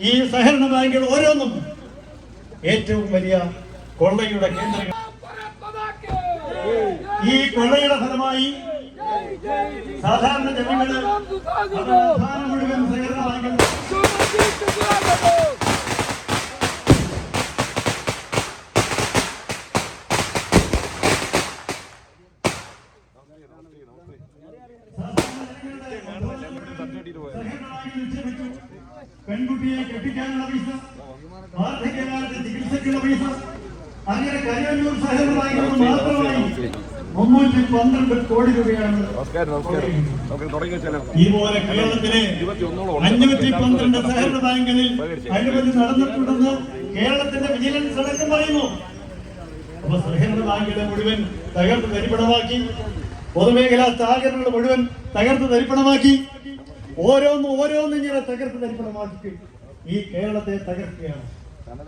ഈ സഹകരണ ബാങ്കുകൾ ഓരോന്നും ഏറ്റവും വലിയ കൊള്ളയുടെ കേന്ദ്രങ്ങൾ. ഈ കൊള്ളയുടെ ഫലമായി സാധാരണ ജനങ്ങൾ മുഴുവൻ സഹകരണ ബാങ്കുകൾ പെൺകുട്ടിയെ കെട്ടിക്കാനുള്ള പൈസ വാർദ്ധക്യകാലത്തെ ചികിത്സയ്ക്കുള്ള പൈസ അങ്ങനെ കരുവന്നൂർ സഹകരണ ബാങ്കുകൾ മാത്രമായി മുന്നൂറ്റി പന്ത്രണ്ട് കോടി രൂപയാണ് ഇതുപോലെ കേരളത്തിലെ അഞ്ഞൂറ്റി പന്ത്രണ്ട് സഹകരണ ബാങ്കുകളിൽ അഴിമതി നടന്നിട്ടുണ്ടെന്ന് കേരളത്തിന്റെ വിജിലൻസ് അടക്കം പറയുന്നു. അപ്പൊ സഹകരണ ബാങ്കുകളെ മുഴുവൻ തകർത്ത് തരിപ്പണമാക്കി പൊതുമേഖലാ സ്ഥാപനങ്ങൾ മുഴുവൻ തകർത്ത് തരിപ്പണമാക്കി. ഓരോന്നും ഓരോന്ന് ഇങ്ങനെ തകർത്ത് തരിപ്പണമാക്കി ഈ കേരളത്തെ തകർക്കുകയാണ്.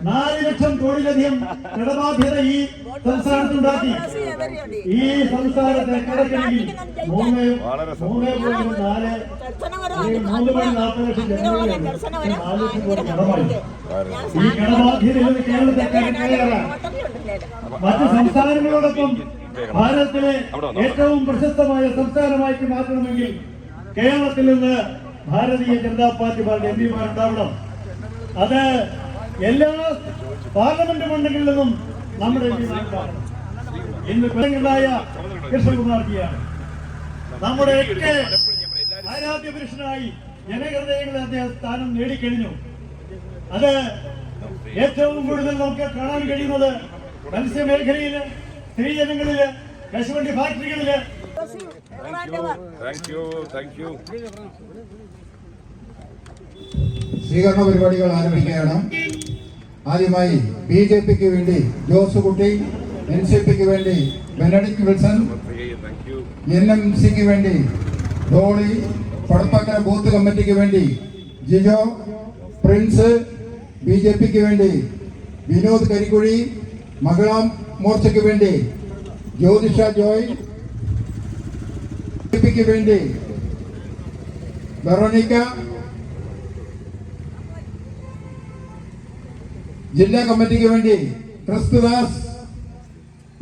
നാല് ലക്ഷം കോടിയിലധികം കടബാധ്യത ഈ സംസ്ഥാനത്തുണ്ടാക്കി. ഈ സംസ്ഥാനത്തെ കടക്കണമെങ്കിൽ മൂന്ന് മൂന്ന് പോയിന്റ് നാല് മൂന്ന് പോയിന്റ് നാൽപ്പത് ലക്ഷം ജനങ്ങളെ നാല് ലക്ഷം കോടി കടമായി. ഈ കടബാധ്യതയിൽ കേരളത്തെ കരകയറാൻ മറ്റ് സംസ്ഥാനങ്ങളോടൊപ്പം ഭാരതത്തിലെ ഏറ്റവും പ്രശസ്തമായ സംസ്ഥാനമായിട്ട് മാറ്റണമെങ്കിൽ കേരളത്തിൽ നിന്ന് ഭാരതീയ ജനതാ പാർട്ടി പാർട്ടി എം പിമാരുണ്ടാവണം അത് എല്ലാ പാർലമെന്റ് മണ്ഡലങ്ങളിൽ നിന്നും നമ്മുടെ എം പിമാരുണ്ടാവണം ഇന്ന് പെണ്ണുങ്ങളായ കൃഷ്ണകുമാർജിയാണ്. നമ്മുടെ ആരാധ്യ പുരുഷനായി ജനഹൃദയങ്ങളിൽ അദ്ദേഹം സ്ഥാനം നേടിക്കഴിഞ്ഞു. അത് ഏറ്റവും കൂടുതൽ നമുക്ക് കാണാൻ കഴിയുന്നത് മത്സ്യമേഖലയിൽ സ്ത്രീജനങ്ങളിൽ കശുവണ്ടി ഫാക്ടറികളിൽ സ്വീകരണ പരിപാടികൾ ആരംഭിക്കുകയാണ്. ആദ്യമായി ബി ജെ പിക്ക് വേണ്ടി ജോസ് കുട്ടി എൻ സി പിക്ക് വേണ്ടി ബെനഡിക് വിൽസൺ എൻ എം സിക്ക് വേണ്ടി ധോണി പടപ്പക്കര ബൂത്ത് കമ്മിറ്റിക്ക് വേണ്ടി ജിജോ പ്രിൻസ് ബി ജെ പിക്ക് വേണ്ടി വിനോദ് കരിക്കുഴി മഹിളാ മോർച്ചയ്ക്ക് വേണ്ടി ജ്യോതിഷ ജോയ് പിക്ക് വേണ്ടി. വെറോണിക്ക. ജില്ലാ കമ്മിറ്റിക്ക് വേണ്ടി. ക്രിസ്തുദാസ്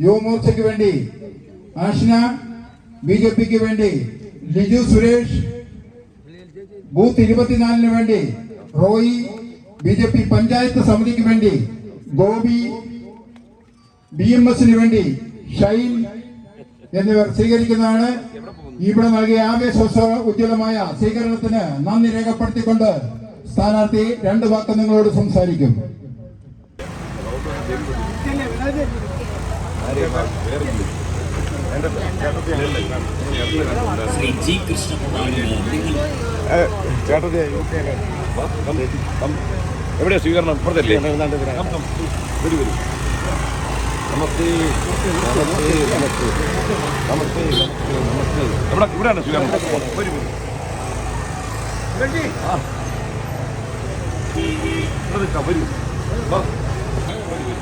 യുവമോർച്ചയ്ക്ക് വേണ്ടി. ആഷ്ന. ബി ജെ പിക്ക് വേണ്ടി. ലിജു സുരേഷ്. ബൂത്ത് ഇരുപത്തിനാലിന് വേണ്ടി. Roy. B J P panchayat സമിതിക്ക് വേണ്ടി. ഗോപി. ബി എം എസിന് വേണ്ടി. ഷൈൻ. എന്നിവർ സ്വീകരിക്കുന്നതാണ്. ഇവിടെ നൽകിയ ആവേശോത്സവ ഉജ്ജ്വലമായ സ്വീകരണത്തിന് നന്ദി രേഖപ്പെടുത്തിക്കൊണ്ട് സ്ഥാനാർത്ഥി രണ്ട് വാക്ക് നിങ്ങളോട് സംസാരിക്കും. ശ്രീ ജി കൃഷ്ണകുമാറിന് എവിടെയാ സ്വീകരണം? ഇപ്പുറത്തല്ലേ. വരൂ വരൂ. നമസ്തേ നമസ്തേ നമസ്തേ നമസ്തേ നമസ്തേ നമസ്തേ. എവിടെ ഇവിടെയാണ്? സ്വീകരണം വരൂ വരൂ ആ. ഇവിടെ വരൂ.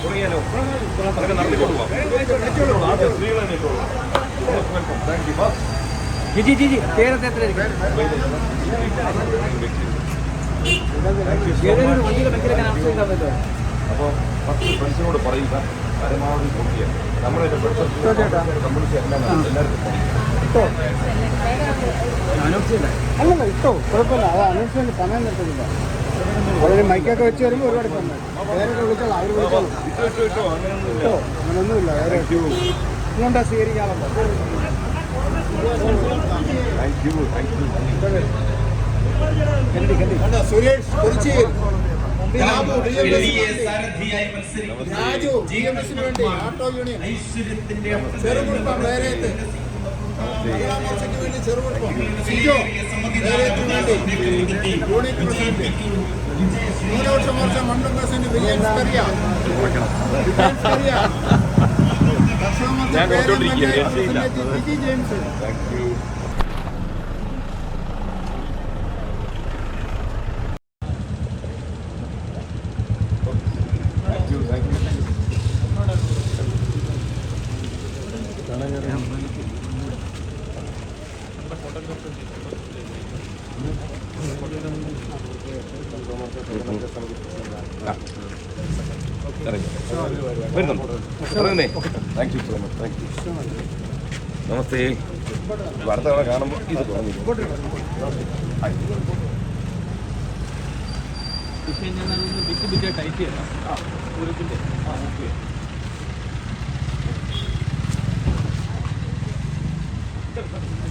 തുടങ്ങിയാലോ അതൊക്കെ നടത്തിക്കൊണ്ട് പോവാം ആദ്യം സ്ത്രീകളെ വെൽക്കം താങ്ക് യു വാ. ജി ജി ജി ജി. പേരത്തെ എത്ര വണ്ടിയുടെ ബെഞ്ചിലൊക്കെ ആവശ്യം പറ്റുമോ അപ്പോൾ പത്ത് ഫ്രണ്ട്സിനോട് പറയുക പരമാവധി കൊടുക്കുക നമ്മുടെ അല്ലല്ല ഇട്ടോ? കുഴപ്പമില്ല. അത് അനൗൺസ്മെന്റ് സമയം നിർത്തുന്നില്ല അവർ മൈക്കൊക്കെ വെച്ച് വരുമ്പോൾ ഒരുപാട് സമയം പേരൊക്കെ വിളിച്ചോളാം അവർ വിളിച്ചോളൂ. ഇട്ടോ ഇട്ടോ അങ്ങനെയൊന്നുമില്ല. ഇട്ടോ? അങ്ങനെയൊന്നുമില്ല. വേറെ ഇങ്ങോട്ടാ സ്വീകരിക്കാറുണ്ട് thank you thank you Suresh ഐശ്വര്യത്തിന്റെ ചെറുകുടുംബം മോർച്ചയ്ക്ക് വേണ്ടി ചെറുകുടുംബം. യൂണിറ്റ് പ്രസിഡന്റ് ന്യൂനപക്ഷ മോർച്ച മണ്ഡലം പ്രസിഡന്റ് കർഷക James thank you thank you thank you ആ. ഇറങ്ങി. വരുന്നുണ്ട്. Thank you so much thank you നമസ്തേ. തവണ കാണുമ്പോൾ ഇത് തുടങ്ങി Thank you.